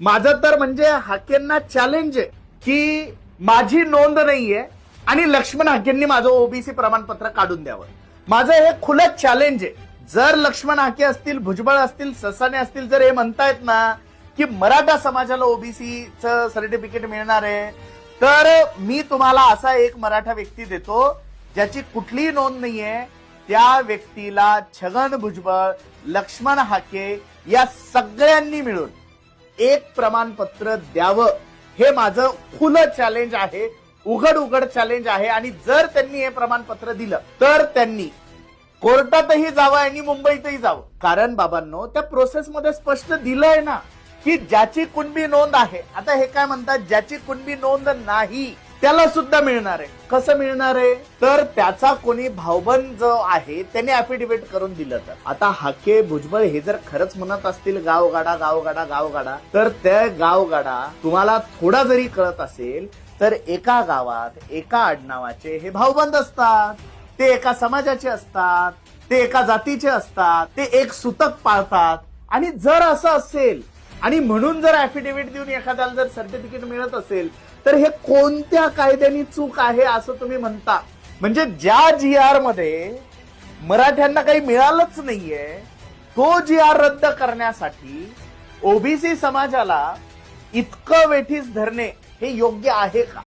माझं तर म्हणजे हाकेंना चॅलेंज आहे की माझी नोंद नाहीये आणि लक्ष्मण हाकेंनी माझं ओबीसी प्रमाणपत्र काढून द्यावं. माझं हे खुलं चॅलेंज आहे. जर लक्ष्मण हाके असतील भुजबळ असतील ससाने असतील जर हे म्हणतायत ना की मराठा समाजाला ओबीसीचं सर्टिफिकेट मिळणार आहे तर मी तुम्हाला असा एक मराठा व्यक्ती देतो ज्याची कुठलीही नोंद नाहीये त्या व्यक्तीला छगन भुजबळ लक्ष्मण हाके या सगळ्यांनी मिळून एक प्रमाणपत्र द्यावं. हे माझं खुलं चॅलेंज आहे. उघड उघड चॅलेंज आहे. आणि जर त्यांनी हे प्रमाणपत्र दिलं तर त्यांनी कोर्टातही जावं आणि मुंबईतही जावं. कारण बाबांनो त्या प्रोसेसमध्ये स्पष्ट दिलंय ना की ज्याची कुणबी नोंद आहे. आता हे काय म्हणतात? ज्याची कुणबी नोंद नाही. त्याला सुद्धा मिळणार आहे. कसं मिळणार आहे? तर त्याचा कोणी भावबंद जो आहे त्याने अफिडेव्हिट करून दिलं तर. आता हाके भुजबळ हे जर खरंच म्हणत असतील गावगाडा गावगाडा गावगाडा तर त्या गावगाडा तुम्हाला थोडा जरी कळत असेल तर एका गावात एका आडनावाचे हे भावबंद असतात. ते एका समाजाचे असतात ते एका जातीचे असतात ते एक सुतक पाळतात. आणि जर असं असेल आणि म्हणून जर अॅफिडेव्हिट देऊन एखाद्याला जर सर्टिफिकेट मिळत असेल तर हे कोणत्या कायद्यानी चूक आहे असं तुम्ही म्हणता? म्हणजे ज्या जी आरमध्ये मराठ्यांना काही मिळालंच नाहीये तो जी आर रद्द करण्यासाठी ओबीसी समाजाला इतकं वेठीस धरणे हे योग्य आहे का?